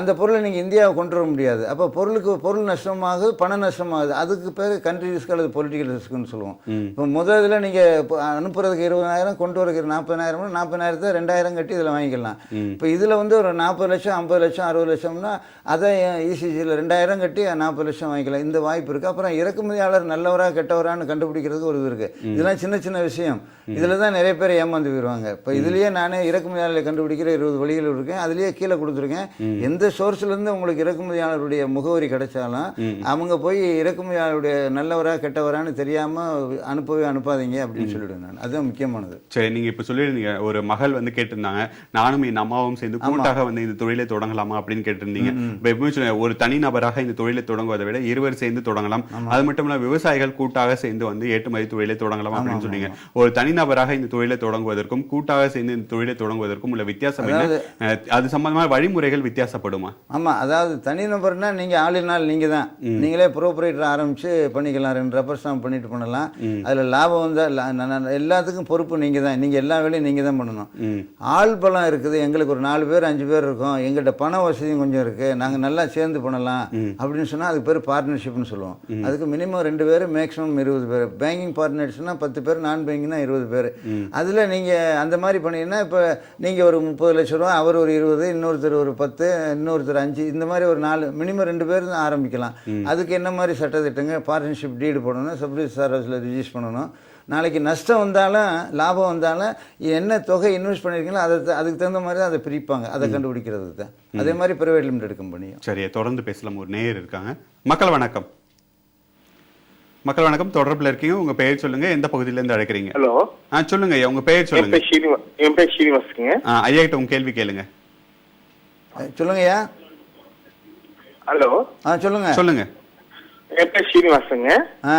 அந்த பொருளை நீங்கள் இந்தியாவை கொண்டு வர முடியாது. அப்போ பொருளுக்கு பொருள் நஷ்டமாகுது பண நஷ்டமாகுது. அதுக்கு பேர் கண்ட்ரி ரிஸ்க் அல்லது பொலிட்டிக்கல் ரிஸ்க்னு சொல்லுவோம். இப்போ முதல்ல நீங்கள் அனுப்புறதுக்கு இருபதாயிரம் கொண்டு வரதுக்கு நாற்பதாயிரம் நாற்பதாயிரத்தை ரெண்டாயிரம் கட்டி இதில் வாங்கிக்கலாம். இப்போ இதில் வந்து ஒரு நாற்பது லட்சம் ஐம்பது லட்சம் அறுபது லட்சம்னா அதை இசிஜியில் ரெண்டாயிரம் கட்டி நாற்பது லட்சம் வாங்கிக்கலாம். இந்த வாய்ப்பு இருக்குது அப்புறம் இறக்குமதியாளர் நல்லவரா கெட்டவரான்னு கண்டுபிடிக்கிறதுக்கு ஒரு இது இருக்குது இதெல்லாம் சின்ன சின்ன விஷயம். இதில் தான் நிறைய பேர் ஏமாந்து போயிடுவாங்க இப்போ இதுலேயே நானே இறக்குமதியாளரை கண்டுபிடிக்கிற இருபது வழிகள் இருக்கேன் அதுலேயே கீழே கொடுத்துருக்கேன். எந்த சோர்ஸ்லேருந்து உங்களுக்கு இறக்குமதியாளருடைய முகவரி கிடைச்சாலும் அவங்க போய் இறக்குமதியாளருடைய நல்லவரா கெட்டவரான்னு தெரியாமல் அனுப்பவே அனுப்பாதீங்க அப்படின்னு சொல்லிவிடுவேன் நான். அதுதான் முக்கியமானது. சரி நீங்க இப்ப சொல்லியிருந்தீங்க. ஒரு மகள் வந்து கேட்டிருந்தாங்க. நானும் என் அம்மாவும் சேர்ந்து கூட்டாக வந்து இந்த தொழிலை தொடங்கலாமா அப்படின்னு கேட்டிருந்தீங்க. இப்ப எப்பவுமே ஒரு தனி நபராக இந்த தொழிலை தொடங்குவதை விட இருவர் சேர்ந்து தொடங்கலாம். அது மட்டும் இல்ல விவசாயிகள் கூட்டாக சேர்ந்து வந்து ஏற்றுமதி தொழிலை தொடங்கலாம் அப்படின்னு சொன்னீங்க. ஒரு தனிநபராக இந்த தொழிலை தொடங்குவதற்கும் கூட்டாக சேர்ந்து இந்த தொழிலை தொடங்குவதற்கும் உள்ள வித்தியாசம் அது சம்பந்தமான வழிமுறைகள் வித்தியாசப்படுமா? ஆமாம் அதாவது தனிநபர்னா நீங்கள் ஆளினால் நீங்கள் தான். நீங்களே ப்ரோப்ரேட்டர் ஆரம்பித்து பண்ணிக்கலாம். ரெண்டு ரப்பர் ஸ்டாம்ப் பண்ணிட்டு பண்ணலாம். அதில் லாபம் வந்தால் எல்லாத்துக்கும் பொறுப்பு நீங்கள் தான். நீங்கள் எல்லா வேலையும் நீங்கள் தான் பண்ணணும். ஆள் பலம் இருக்குது. எங்களுக்கு ஒரு நாலு பேர் அஞ்சு பேர் இருக்கோம். எங்கள்கிட்ட பண வசதியும் கொஞ்சம் இருக்குது நாங்கள் நல்லா சேர்ந்து பண்ணலாம். அப்படின்னு சொன்னால் அதுக்கு பேர் பார்ட்னர்ஷிப்னு சொல்லுவோம். அதுக்கு மினிமம் ரெண்டு பேர் மேக்ஸிமம் இருபது பேர். பேங்கிங் பார்ட்னர்ஸ்னால் பத்து பேர் நான் பேங்கிங்னா இருபது பேர். அதில் நீங்கள் அந்த மாதிரி பண்ணீங்கன்னா இப்போ நீங்கள் ஒரு முப்பது லட்ச ரூபா அவர் ஒரு இருபது இன்னொருத்தர் ஒரு பத்து இன்னொருத்தர் அஞ்சு இந்த மாதிரி ஒரு நாலு மினிமம் ரெண்டு பேர் ஆரம்பிக்கலாம். அதுக்கு என்ன மாதிரி சட்டத்திட்டங்க? பார்ட்னர்ஷிப் டீடு போடணும். சப்ரிஸ் சர்வீஸில் ரிஜிஸ்டர் பண்ணணும். நாளைக்கு நஷ்டம் வந்தாலும் லாபம் வந்தாலும் என்ன தொகை இன்வெஸ்ட் பண்ணியிருக்கீங்களோ அதை அதுக்கு தகுந்த மாதிரி தான் அதை பிரிப்பாங்க. அதை கண்டுபிடிக்கிறதுக்கு தான். அதே மாதிரி பிரைவேட் லிமிடெட் கம்பெனியும் சரி தொடர்ந்து பேசலாம். ஒரு நேயர் இருக்காங்க. மக்கள் வணக்கம். மக்கள் வணக்கம். தொடர்புல இருக்கீங்க. உங்க பெயர் சொல்லுங்க. எந்த பகுதியில இருந்து அழைக்கிறீங்க? ஹலோ. ஆ சொல்லுங்க ஐயா. உங்க பெயர் சொல்லுங்க. என் பேர் ஸ்ரீனிவாசுங்க ஆ, ஐயா கிட்ட உங்க கேள்வி கேளுங்க. அஹ் சொல்லுங்கய்யா ஹலோ. ஆ சொல்லுங்க. சொல்லுங்க. என் பேர் ஸ்ரீனிவாசுங்க ஆ.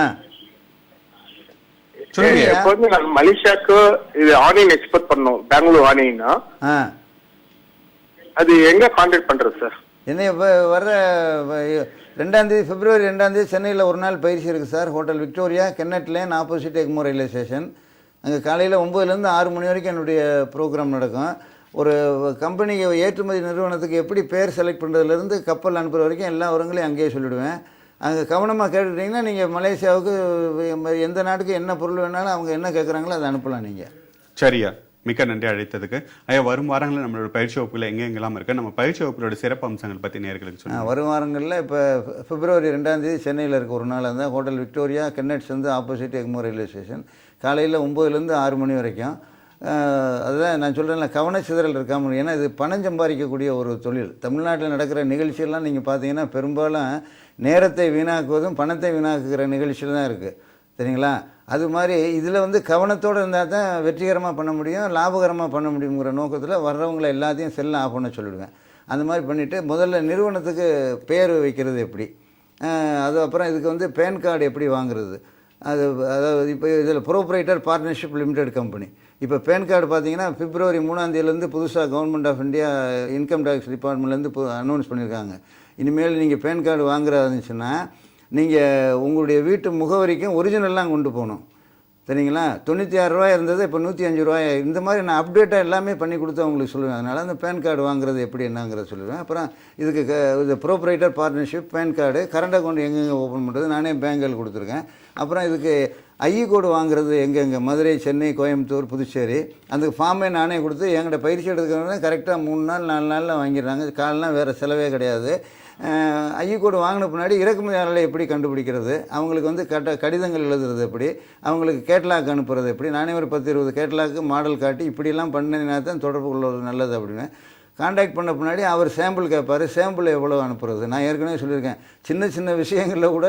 நான் மலேசியாவுக்கு இது ஆனியன் எக்ஸ்போர்ட் பண்ணோம். பெங்களூர் ஆனியன்னா. ஆ. அது எங்க கான்டாக்ட் பண்றது சார் என்ன இப்போ வர்ற ரெண்டாந்தேதி பிப்ரவரி ரெண்டாந்தேதி சென்னையில் ஒரு நாள் பயிற்சி இருக்குது sir hotel Victoria Kennet lane opposite Egmore railway station அங்கே காலையில் ஒம்பதுலேருந்து ஆறு மணி வரைக்கும் என்னுடைய ப்ரோக்ராம் நடக்கும். ஒரு கம்பெனி ஏற்றுமதி நிறுவனத்துக்கு எப்படி பேர் செலக்ட் பண்ணுறதுலேருந்து கப்பல் அனுப்புகிற வரைக்கும் எல்லா விவரங்களையும் அங்கேயே சொல்லிவிடுவேன் அங்கே கவனமாக கேட்டுக்கிட்டிங்கன்னா நீங்கள் மலேசியாவுக்கு எந்த நாட்டுக்கு என்ன பொருள் வேணாலும் அவங்க என்ன கேட்குறாங்களோ அதை அனுப்பலாம் நீங்கள் சரியா. மிக்க நன்றி அழைத்ததுக்கு. ஐயா வரும் வாரங்களில் நம்மளோட பயிற்சி வகுப்புல எங்க எங்கெல்லாம் இருக்கு? நம்ம பயிற்சி வகுப்புகளோட சிறப்பு அம்சங்கள் பத்தி நேர்களுக்கு ஆ, சொல்லுங்க. வரும் வாரங்களில் இப்போ பிப்ரவரி ரெண்டாந்தேதி சென்னையில் இருக்க ஒரு நாள் இருந்தால் ஹோட்டல் விக்டோரியா கென்னட்ஸ் வந்து ஆப்போசிட் எக்மோ ரயில்வே ஸ்டேஷன். காலையில் ஒம்போதுலேருந்து ஆறு மணி வரைக்கும். அதுதான் நான் சொல்கிறேன்ல கவனச்சிதறல் இருக்காமல் ஏன்னா இது பணம் சம்பாதிக்கக்கூடிய ஒரு தொழில். தமிழ்நாட்டில் நடக்கிற நிகழ்ச்சியெல்லாம் நீங்கள் பார்த்தீங்கன்னா பெரும்பாலும் நேரத்தை வீணாக்குவதும் பணத்தை வீணாக்குகிற நிகழ்ச்சியில் தான் இருக்குது சரிங்களா? அது மாதிரி இதில் வந்து கவனத்தோடு இருந்தால் தான் வெற்றிகரமாக பண்ண முடியும் லாபகரமாக பண்ண முடியுங்கிற நோக்கத்தில் வர்றவங்களை எல்லாத்தையும் செல்ல ஆஃப் பண்ண சொல்லிவிடுவேன் அந்த மாதிரி பண்ணிவிட்டு முதல்ல நிறுவனத்துக்கு பேர் வைக்கிறது எப்படி? அது அப்புறம் இதுக்கு வந்து பேன் கார்டு எப்படி வாங்குறது? அது அதாவது இப்போ இதில் ப்ரோப்ரைட்டர் பார்ட்னர்ஷிப் லிமிடெட் கம்பெனி இப்போ பேன் கார்டு பார்த்தீங்கன்னா பிப்ரவரி மூணாந்தேதியிலேருந்து புதுசாக government of India income tax டிபார்ட்மெண்ட்லேருந்து announce பண்ணியிருக்காங்க. இனிமேல் நீங்கள் பேன் கார்டு வாங்குறதா இருந்துச்சுன்னா நீங்கள் உங்களுடைய வீட்டு முகவரிக்கும் ஒரிஜினல்லாம் கொண்டு போகணும். சரிங்களா? தொண்ணூற்றி ஆறு ரூபாய் இருந்தது இப்போ நூற்றி அஞ்சு ரூபாய் இந்த மாதிரி நான் அப்டேட்டாக எல்லாமே பண்ணி கொடுத்து அவங்களுக்கு சொல்லுவேன். அதனால் அந்த பேன் கார்டு வாங்குறது எப்படி என்னங்கிறத சொல்லுவேன். அப்புறம் இதுக்கு க இது proprietor partnership PAN card current account எங்கெங்கே ஓப்பன் பண்ணுறது நானே பேங்கில் கொடுத்துருக்கேன். அப்புறம் இதுக்கு ஐஇ கோடு வாங்குறது எங்கெங்கே? மதுரை சென்னை கோயம்புத்தூர் புதுச்சேரி. அந்த ஃபார்மே நானே கொடுத்து எங்கள்கிட்ட பயிற்சி எடுக்கிறவங்க கரெக்டாக மூணு நாள் நாலு நாளில் வாங்கிடுறாங்க. காலெலாம் வேறு செலவே கிடையாது. ஐயக்கோடு வாங்கின பின்னாடி இறக்குமதியாளர்களை எப்படி கண்டுபிடிக்கிறது? அவங்களுக்கு வந்து கட்ட கடிதங்கள் எழுதுறது எப்படி? அவங்களுக்கு கேட்லாக் அனுப்புறது எப்படி? நானே ஒரு பத்து இருபது கேட்லாக்கு மாடல் காட்டி இப்படிலாம் பண்ணினா தான் தொடர்பு கொள்வது நல்லது அப்படின்னு காண்டாக்ட் பண்ண பின்னாடி அவர் சாம்பிள் கேட்பார். சாம்பிள் எவ்வளோ அனுப்புறது? நான் ஏற்கனவே சொல்லியிருக்கேன். சின்ன சின்ன விஷயங்களில் கூட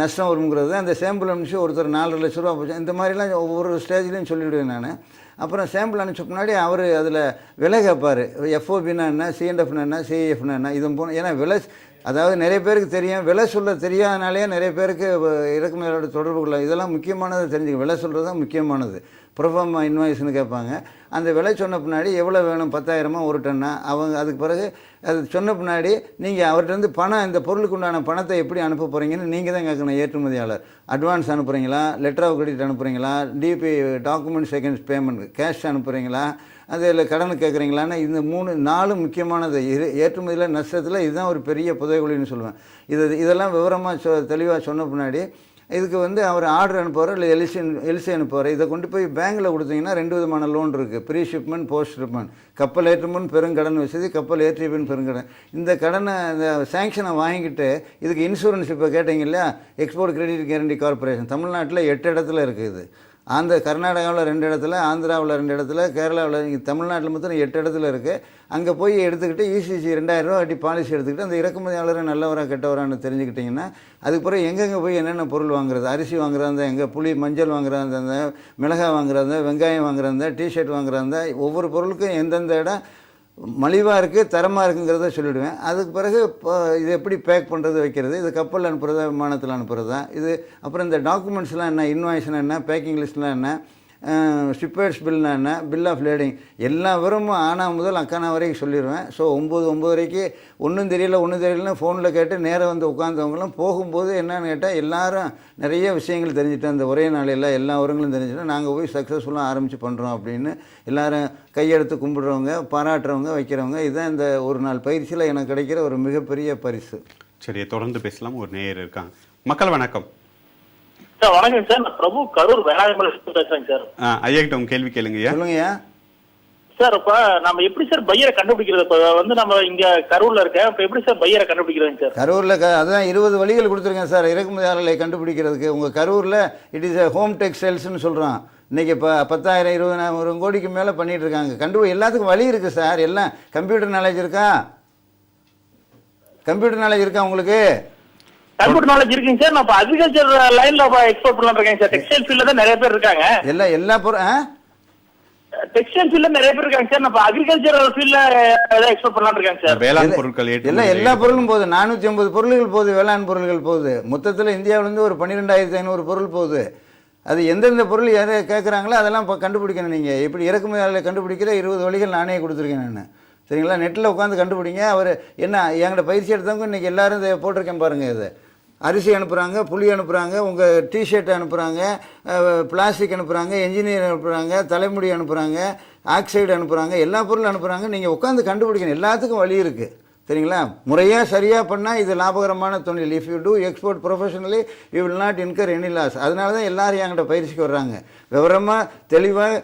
நஷ்டம் வருங்கிறது அந்த சாம்பிள் அனுப்பிச்சு ஒருத்தர் நாலரை லட்ச ரூபா போச்சு. இந்த மாதிரிலாம் ஒவ்வொரு ஸ்டேஜ்லேயும் சொல்லிவிடுவேன் நான். அப்புறம் சாம்பிள் அனுப்பிச்ச முன்னாடி அவர் அதில் விலை கேட்பார் எஃப்ஓபின்னா என்ன சிஎன்எஃப்னா என்ன சிஐஎஃப்னா என்ன இதுவும் போன ஏன்னா விலை அதாவது நிறைய பேருக்கு தெரியும். விலை சொல்ல தெரியாதனாலே நிறைய பேருக்கு இறக்குமதியோட தொடர்பு கொள்ள இதெல்லாம் முக்கியமானது தெரிஞ்சுக்க விலை சொல்கிறது தான் முக்கியமானது. ப்ரொஃபார்மா இன்வாய்ஸ்னு கேட்பாங்க. அந்த விலை சொன்ன பின்னாடி எவ்வளோ வேணும்? பத்தாயிரமா? ஒரு டன்னா. அவங்க அதுக்கு பிறகு அது சொன்ன பின்னாடி நீங்கள் அவர்கிட்ட பணம் இந்த பொருளுக்கு உண்டான பணத்தை எப்படி அனுப்ப போகிறீங்கன்னு நீங்கள் தான் கேட்கணும் ஏற்றுமதியாளர். அட்வான்ஸ் அனுப்புகிறீங்களா letter of credit அனுப்புகிறீங்களா DP document seconds payment cash அனுப்புகிறீங்களா அதில் கடன் கேட்குறீங்களான்னு இந்த மூணு நாலு முக்கியமானது. இரு ஏற்றுமதியில் நஷ்டத்தில் இதுதான் ஒரு பெரிய புதைகுழின்னு சொல்லுவேன். இது இதெல்லாம் விவரமாக சொ தெளிவாக சொன்ன பின்னாடி இதுக்கு வந்து அவர் ஆர்டர் அனுப்புவார் இல்லை எலிசி எலிசி அனுப்புவார்? இதை கொண்டு போய் பேங்க்கில் கொடுத்தீங்கன்னா ரெண்டு விதமான லோன் இருக்குது ப்ரீ ஷிப்மெண்ட் போஸ்ட் ஷிப்மெண்ட் கப்பல் ஏற்றுமுன் பெருங்கடன் வசதி கப்பல் ஏற்றிய பின் பெருங்கடன் இந்த கடனை இந்த சேங்ஷனை வாங்கிட்டு இதுக்கு இன்சூரன்ஸ் இப்போ கேட்டீங்க இல்லையா? எக்ஸ்போர்ட் கிரெடிட் கேரண்டி கார்பரேஷன் தமிழ்நாட்டில் எட்டு இடத்துல இருக்குது ஆந்திர கர்நாடகாவில் ரெண்டு இடத்துல ஆந்திராவில் ரெண்டு இடத்துல கேரளாவில் இங்கே தமிழ்நாட்டில் மொத்தம் எட்டு இடத்துல இருக்குது அங்கே போய் எடுத்துக்கிட்டு இசிசி ரெண்டாயிரரூவா அடி பாலிசி எடுத்துக்கிட்டு அந்த இறக்குமதியாளரை நல்லவராக கெட்டவரான்னு தெரிஞ்சுக்கிட்டிங்கன்னா அதுக்கப்புறம் எங்கெங்கே போய் என்னென்ன பொருள் வாங்குறது? அரிசி வாங்குறாங்க எங்கே? புளி மஞ்சள் வாங்குறாங்க அந்த மிளகாய் வாங்குறாங்க வெங்காயம் வாங்குறாங்க டிஷர்ட் வாங்குறாங்க ஒவ்வொரு பொருளுக்கும் எந்தெந்த இடம் மலிவாக இருக்குது தரமாக இருக்குங்கிறத சொல்லிவிடுவேன் அதுக்கு பிறகு இப்போ இது எப்படி பேக் பண்ணுறது வைக்கிறது? இது கப்பலில் அனுப்புகிறதா விமானத்தில் அனுப்புகிறதா இது அப்புறம் இந்த டாக்குமெண்ட்ஸ்லாம் என்ன இன்வாய்ஸ்லாம் என்ன பேக்கிங் லிஸ்ட்லாம் என்ன? ஷிப்பர்ஸ் பில்னா என்ன? பில் ஆஃப் லேடிங் எல்லா விவரமும் ஆனா முதல் அக்கானா வரைக்கும் சொல்லிடுவேன் ஸோ ஒம்பது ஒம்பது வரைக்கும் ஒன்றும் தெரியல ஒன்றும் தெரியலன்னு ஃபோனில் கேட்டு நேராக வந்து உட்காந்தவங்களும் போகும்போது என்னன்னு கேட்டால் எல்லாரும் நிறைய விஷயங்கள் தெரிஞ்சுட்டேன். அந்த ஒரே நாளையில் எல்லா விவரங்களும் தெரிஞ்சுட்டு நாங்கள் போய் சக்ஸஸ்ஃபுல்லாக ஆரம்பித்து பண்ணுறோம் அப்படின்னு எல்லாரும் கையெடுத்து கும்பிடுறவங்க பாராட்டுறவங்க வைக்கிறவங்க இதுதான் இந்த ஒரு நாள் பயிற்சியில் எனக்கு கிடைக்கிற ஒரு மிகப்பெரிய பரிசு. சரி தொடர்ந்து பேசலாம். ஒரு நேயர் இருக்காங்க. மக்கள் வணக்கம். சார் வணக்கம் சார். நான் பிரபு கரூர் வேளாண்மலை பேசுறேங்க சார். ஆ, ஐயா கிட்ட உங்க கேள்வி கேளுங்கய்யா சொல்லுங்கய்யா. சார் இப்ப நம்ம எப்படி சார் பையரை கண்டுபிடிக்கிறது? இப்ப வந்து நம்ம இங்க கரூர்ல இருக்கேன். இப்ப எப்படி சார் பையரை கண்டுபிடிக்கிறதுங்க சார்? கரூரில் அதான் இருபது வழிகள் கொடுத்துருக்கேன் சார். இறக்குமதியாளர்களை கண்டுபிடிக்கிறதுக்கு. உங்கள் கரூரில் இட் இஸ் ஹோம் டெக்ஸ்டைல்ஸ்னு சொல்கிறோம் இன்றைக்கி இப்போ பத்தாயிரம் இருபதாயிரம் ஒரு கோடிக்கு மேலே பண்ணிட்டு இருக்காங்க கண்டு எல்லாத்துக்கும் வழி இருக்குது சார். எல்லாம் கம்ப்யூட்டர் நாலேஜ் இருக்கா? கம்ப்யூட்டர் நாலேஜ் இருக்கா உங்களுக்கு? கம்ப்யூட்டர் நாலேஜ் இருக்குங்க சார். நான் இப்ப அக்ரிகல்ச்சர் லைன்ல எக்ஸ்போர்ட் பண்ணலாம் இருக்கேன் சார். டெக்ஸ்டைல் ஃபீல்ட்ல தான் நிறைய பேர் இருக்காங்க. எல்லா எல்லா பொருள் ஆ? டெக்ஸ்டைல் ஃபீல்ட்ல நிறைய பேர் இருக்காங்க சார். நான் இப்ப அக்ரிகல்ச்சர் ஃபீல்ட்ல ஏதாவது எக்ஸ்போர்ட் பண்ணலாம் இருக்கேங்க சார். வேளாண் எல்லா- பொருட்கள் எல்லாம் எல்லா பொருளும் போகுது. நானூற்றி ஐம்பது பொருள்கள் போகுது வேளாண் பொருள்கள் போகுது. மொத்தத்தில் இந்தியாவிலேருந்து ஒரு பன்னிரெண்டாயிரத்தி ஐநூறு பொருள் போகுது. அது எந்தெந்த பொருள் எதை கேட்குறாங்களோ அதெல்லாம் இப்போ கண்டுபிடிக்கணும் நீங்கள் எப்படி இறக்குமதியாளர்களை கண்டுபிடிக்கிற இருபது வழிகள் நானே கொடுத்துருக்கேன் நான். சரிங்களா? நெட்டில் உட்காந்து கண்டுபிடிங்க. அவர் என்ன என்கிட்ட பயிற்சி எடுத்தவங்க இன்றைக்கி எல்லாரும் இதை போட்டிருக்கேன் பாருங்கள் இது. அரிசி அனுப்புகிறாங்க புளி அனுப்புகிறாங்க உங்கள் டிஷர்ட் அனுப்புகிறாங்க பிளாஸ்டிக் அனுப்புகிறாங்க என்ஜினியர் அனுப்புகிறாங்க தலைமுடி அனுப்புகிறாங்க ஆக்சைடு அனுப்புகிறாங்க எல்லா பொருளும் அனுப்புகிறாங்க நீங்கள் உட்காந்து கண்டுபிடிக்கணும். எல்லாத்துக்கும் வழி இருக்குது சரிங்களா? முறையாக சரியாக பண்ணால் இது லாபகரமான தொழில். If you do export professionally you will not incur any loss அதனால தான் எல்லோரும் என்கிட்ட பயிற்சிக்கு வர்றாங்க. விவரமாக தெளிவாக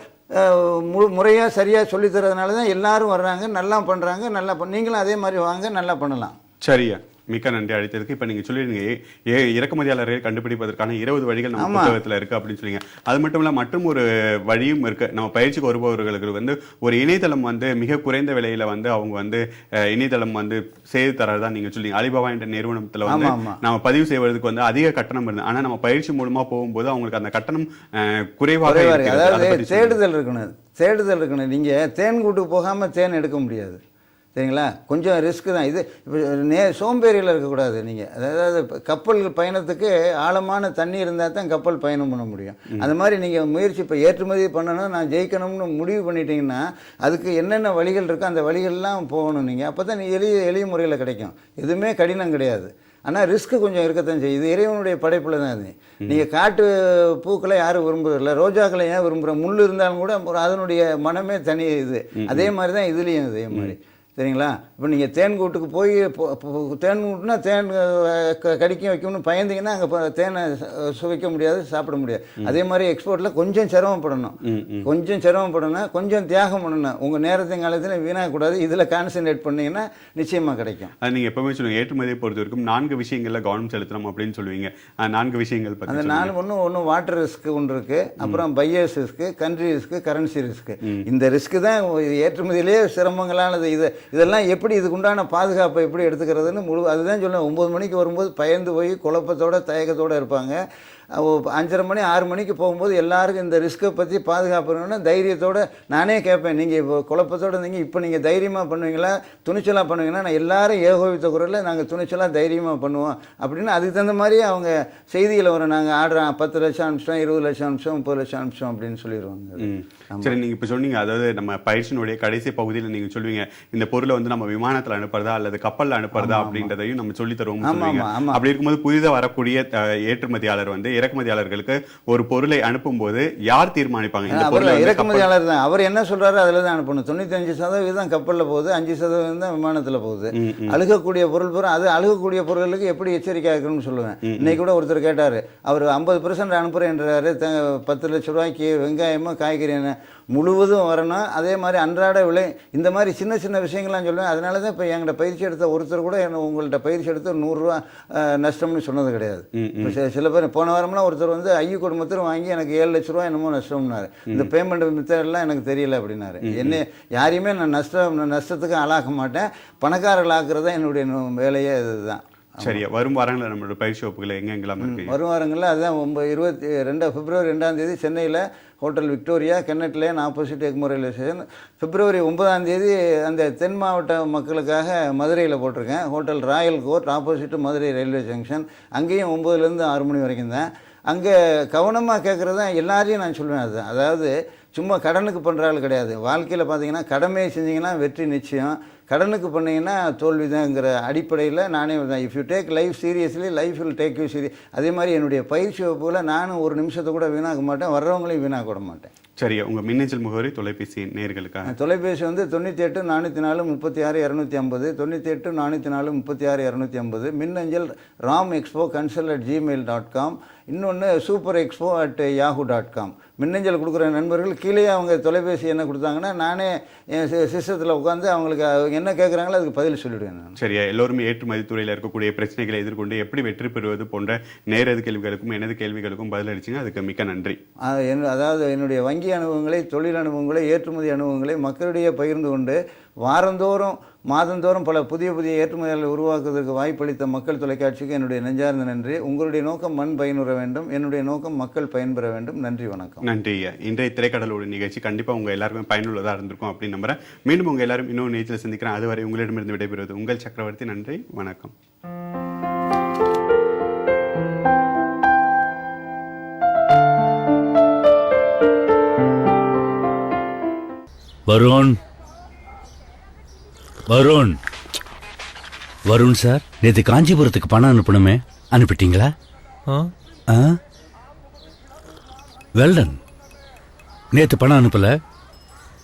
மு முறையாக சரியாக சொல்லித் தரதுனால தான் எல்லோரும் வர்றாங்க. நல்லா பண்ணுறாங்க நல்லா பண் நீங்களும் அதே மாதிரி வாங்க. நல்லா பண்ணலாம். சரியா. மிக்க நன்றி அழைத்ததுக்கு. இப்ப நீங்க சொல்லிருங்க ஏ இறக்குமதியாளரை கண்டுபிடிப்பதற்கான இருபது வழிகள் நம்ம. புத்தகத்துல இருக்கு அப்படின்னு சொல்லிங்க. அது மட்டும் இல்ல மற்றும் ஒரு வழியும் இருக்கு. நம்ம பயிற்சிக்கு வருபவர்களுக்கு வந்து ஒரு இணையதளம் வந்து மிக குறைந்த விலையில வந்து அவங்க வந்து இணையதளம் வந்து செய்து தரதா நீங்க சொல்லிங்க அலிபாபா என்ற நிறுவனத்துல வந்து. நம்ம பதிவு செய்வதற்கு வந்து அதிக கட்டணம் இருந்தது ஆனா நம்ம பயிற்சி மூலமா போகும்போது அவங்களுக்கு அந்த கட்டணம் அஹ், குறைவாக அதாவது. தேடுதல் இருக்கணும். தேடுதல் இருக்கணும். நீங்கள் தேன் கூட்டுக்கு போகாமல் தேன் எடுக்க முடியாது. சரிங்களா? கொஞ்சம் ரிஸ்க் தான். இது இப்போ நே சோம்பேறியில் இருக்கக்கூடாது நீங்கள் அதாவது கப்பல் பயணத்துக்கு ஆழமான தண்ணி இருந்தால் தான் கப்பல் பயணம் பண்ண முடியும். அந்த மாதிரி நீங்கள் முயற்சி இப்போ ஏற்றுமதி பண்ணணும் நான் ஜெயிக்கணும்னு முடிவு பண்ணிட்டீங்கன்னா அதுக்கு என்னென்ன வழிகள் இருக்கோ அந்த வழிகள்லாம் போகணும் நீங்கள் அப்போ தான் எளிய எளிய முறையில் கிடைக்கும். எதுவுமே கடினம் கிடையாது. ஆனால் ரிஸ்க் கொஞ்சம் இருக்கத்தான் செய்யும். இது இறைவனுடைய படைப்பில் தான் அது. நீங்கள் காட்டு பூக்களை யாரும் விரும்புறதில்ல ரோஜாக்களை ஏன் விரும்புகிற முள் இருந்தாலும் கூட அதனுடைய மனமே தனி இது. அதே மாதிரி தான் இதுலேயும் அதே மாதிரி. சரிங்களா? இப்போ நீங்கள் தேன் கூட்டுக்கு போய் தேன் கூட்டுனா தேன் அஹ், க- கடிக்கும் வைக்கும்னு பயந்தீங்கன்னா அங்கே தேனை சுவைக்க முடியாது சாப்பிட முடியாது. அதே மாதிரி எக்ஸ்போர்ட்டில் கொஞ்சம் சிரமப்படணும் கொஞ்சம் சிரமப்படணும் கொஞ்சம் தியாகம் பண்ணணும். உங்கள் நேரத்தின் காலத்தில் வீணாகக்கூடாது இதில் கான்சென்ட்ரேட் பண்ணீங்கன்னா நிச்சயமாக கிடைக்கும். அது நீங்க எப்பவுமே சொல்லுங்க ஏற்றுமதியை பொறுத்த வரைக்கும் நான்கு விஷயங்கள்ல கவனம் செலுத்தணும் அப்படின்னு சொல்லுவீங்க. நான்கு விஷயங்கள் அந்த. நாலு ஒன்று ஒன்று வாட்டர் ரிஸ்க் ஒன்று இருக்கு. அப்புறம் buyers risk country risk currency risk இந்த ரிஸ்க்கு தான் இது ஏற்றுமதியிலே சிரமங்களானது. இது இதெல்லாம் எப்படி இதுக்குண்டான பாதுகாப்பை எப்படி எடுத்துக்கிறதுன்னு முழு அதுதான் சொல்லுவேன் ஒம்பது மணிக்கு வரும்போது பயந்து போய் குழப்பத்தோட தயக்கத்தோடு இருப்பாங்க. அஞ்சரை மணி ஆறு மணிக்கு போகும்போது எல்லாருக்கும் இந்த ரிஸ்க்கை பற்றி பாதுகாப்புன்னு தைரியத்தோட நானே கேட்பேன். நீங்கள் இப்போ குழப்பத்தோடு இருந்தீங்க இப்போ நீங்கள் தைரியமாக பண்ணுவீங்களா? துணிச்சலாக பண்ணுவீங்கன்னா நான் எல்லாரும் ஏகோபித்த குரலில் நாங்கள் துணிச்சலாக தைரியமாக பண்ணுவோம். அப்படின்னு அதுக்கு தகுந்த மாதிரி அவங்க செய்தியில் வரும் நாங்கள் ஆடுறோம். பத்து லட்சம் அனுப்பிச்சோம் இருபது லட்சம் அனுப்பிச்சோம் முப்பது லட்சம் அனுப்பிச்சோம் அப்படின்னு சொல்லிடுவாங்க. சரி நீங்க இப்ப சொன்னீங்க அதாவது நம்ம பயிற்சியினுடைய கடைசி பகுதியில் நீங்க சொல்லுவீங்க இந்த பொருளை வந்து நம்ம விமானத்துல அனுப்புறதா அல்லது கப்பல்ல அனுப்புறதா அப்படின்றதையும் நம்ம சொல்லி தருவோம். அப்படி இருக்கும்போது புதிதா வரக்கூடிய ஏற்றுமதியாளர் வந்து இறக்குமதியாளர்களுக்கு ஒரு பொருளை அனுப்பும்போது யார் தீர்மானிப்பாங்க? இந்த அவர் பொருளை இறக்குமதியாளர் தான். அவர் என்ன சொல்றாரோ அதில் தான் அனுப்பணும். தொண்ணூத்தஞ்சு சதவீதம் கப்பலில் போகுது அஞ்சு சதவீதம் தான் விமானத்தில் போகுது. அழுகக்கூடிய பொருள் பூரா அது அழுகக்கூடிய பொருளுக்கு எப்படி எச்சரிக்கையாக இருக்கணும்னு சொல்லுவேன். இன்னைக்கு கூட ஒருத்தர் கேட்டார் அவர் ஐம்பது பெர்சன்ட் அனுப்புறேன்றாரு த பத்து லட்ச ரூபாய்க்கு வெங்காயமோ காய்கறி என்ன? முழுவதும் வரணும். அதே மாதிரி அன்றாட விலை இந்த மாதிரி சின்ன சின்ன விஷயங்கள்லாம் சொல்லுவேன். அதனால தான் இப்போ எங்கள்கிட்ட பயிற்சி எடுத்த ஒருத்தர் கூட என்ன உங்கள்கிட்ட பயிற்சி எடுத்து நூறுரூவா நஷ்டம்னு சொன்னது கிடையாது. சில- பேர் போன வாரம்லாம் ஒருத்தர் வந்து ஐயோ குடும்பத்தில் வாங்கி எனக்கு ஏழு லட்ச ரூபா என்னமோ நஷ்டம்னாரு. இந்த பேமெண்ட் மெத்தட்லாம் எனக்கு தெரியல அப்படின்னாரு. என்ன யாரையுமே நான் நஷ்டம் நஷ்டத்துக்கு ஆளாக்க மாட்டேன். பணக்காரர்கள் ஆக்குறது தான் என்னுடைய வேலையே இதுதான். சரியா வரும் வாரங்களில் நம்மளோட பயிற்சி வகுப்புகளை எங்க எங்கெல்லாம் இருக்கு? வரும் வாரங்களில் அதுதான் ஒன்பது இருபத்தி ரெண்டு பிப்ரவரி ரெண்டாம் தேதி சென்னையில் hotel Victoria Kennet lane opposite Egmore railway station பிப்ரவரி ஒன்பதாம் தேதி அந்த தென் மாவட்ட மக்களுக்காக மதுரையில் போட்டிருக்கேன். Hotel royal court opposite Madurai railway junction. அங்கேயும் ஒம்பதுலேருந்து ஆறு மணி வரைக்கும் தான். அங்கே கவனமாக கேட்குறது தான் எல்லாரையும் நான் சொல்லுவேன் அது. அதாவது சும்மா கடனுக்கு பண்ணுற ஆள் கிடையாது. வாழ்க்கையில் பார்த்தீங்கன்னா கடமையை செஞ்சீங்கன்னா வெற்றி நிச்சயம். கடனுக்கு பண்ணீங்கன்னா தோல்வி தான்ங்கிற அடிப்படையில் நானே தான் if you take life seriously life will take you serious அதே மாதிரி என்னுடைய பயிற்சி வகுப்புல நானும் ஒரு நிமிஷத்தை கூட வீணாக்க மாட்டேன். வர்றவங்களையும் வீணாக்க விட மாட்டேன். சரியா உங்க மின்னஞ்சல் முகவரி தொலைபேசி நேர்களுக்காக. தொலைபேசி வந்து தொண்ணூற்றி எட்டு நானூற்றி நாலு முப்பத்தி ஆறு இரநூத்தி ஐம்பது தொண்ணூற்றி எட்டு நானூற்றி நாலு முப்பத்தி ஆறு இரநூத்தி ஐம்பது மின்னஞ்சல் Ram expo consul at Gmail dot com இன்னொன்று super expo at Yahoo dot com மின்னஞ்சல் கொடுக்குற நண்பர்கள் கீழே அவங்க தொலைபேசி என்ன கொடுத்தாங்கன்னா நானே என் சிஸ்டத்தில் உட்காந்து அவங்களுக்கு அவங்க என்ன கேட்குறாங்களோ அதுக்கு பதில் சொல்லிவிடுவேன் நான். சரியா? எல்லோருமே ஏற்றுமதி துறையில் இருக்கக்கூடிய பிரச்சனைகளை எதிர்கொண்டு எப்படி வெற்றி பெறுவது போன்ற நேரது கேள்விகளுக்கும் எனது கேள்விகளுக்கும் பதிலளிச்சிங்க அதுக்கு மிக்க நன்றி. என்ன- அதாவது என்னுடைய வங்கி அனுபவங்களை தொழில் அனுபவங்களை ஏற்றுமதி அனுபவங்களை மக்களிடையே பகிர்ந்து கொண்டு வாரந்தோறும் மாதந்தோறும் பல புதிய புதிய ஏற்றுமதிகளை உருவாக்குவதற்கு வாய்ப்பளித்த மக்கள் தொலைக்காட்சிக்கு என்னுடைய நெஞ்சார்ந்த நன்றி. உங்களுடைய நோக்கம் மண் பயனுற வேண்டும். என்னுடைய நோக்கம் மக்கள் பயன்பெற வேண்டும். நன்றி வணக்கம். நன்றி ஐயா. இன்றைய திரைக்கடலோட நிகழ்ச்சி கண்டிப்பா உங்க எல்லாருக்குமே பயனுள்ளதா இருந்திருக்கும் அப்படின்னு நம்புறேன். மீண்டும் உங்க எல்லாரும் இன்னொரு நிகழ்ச்சியில் சந்திக்கிறேன். அதுவரை உங்களிடமிருந்து விடைபெறுவது உங்கள் சக்கரவர்த்தி. நன்றி வணக்கம். வருண். வருண். வருண் சார் நேத்து காஞ்சிபுரத்துக்கு பணம் அனுப்பணுமே. அனுப்பிட்டீங்களா? ஆ? வெல்டன். நேத்து பணம் அனுப்பல.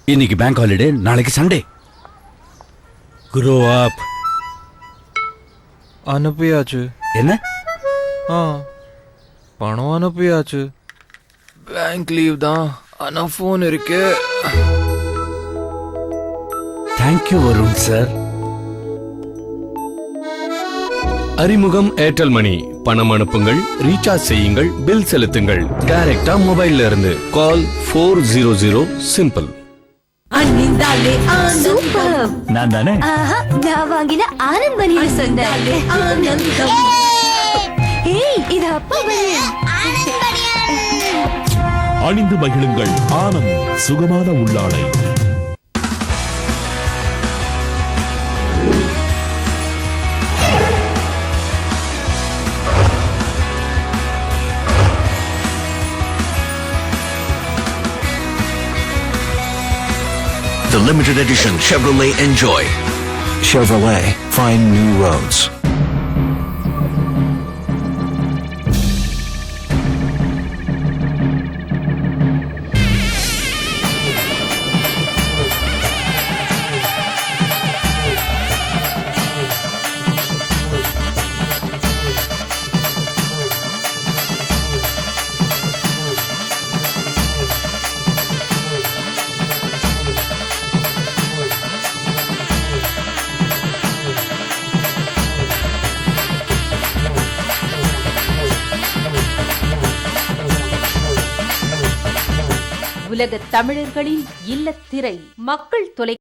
இன்னைக்கு பேங்க் ஹாலிடே நாளைக்கு சண்டே குரோ அப் அனுப்பியாச்சு. என்ன? ஆ பணம் அனுப்பியாச்சு. பேங்க் லீவ் தான். ஆனா ஃபோன் இருக்கு. தேங்க்யூ வருண் சார் அறிமுகம் ஏர்டெல் மணி பணம் அனுப்புங்கள் ரீசார்ஜ் செய்யுங்கள் பில் செலுத்துங்கள். டைரக்டா மொபைல்ல இருந்து. Call four zero zero simple நான் தானே நான் வாங்கின ஏய் இது அப்பா அணிந்து மகிழுங்கள். ஆனந்த் சுகமான உள்ளாடை. Limited edition Chevrolet Enjoy. Chevrolet, find new roads. தமிழர்களின் இல்லத்திரை. மக்கள் தொலை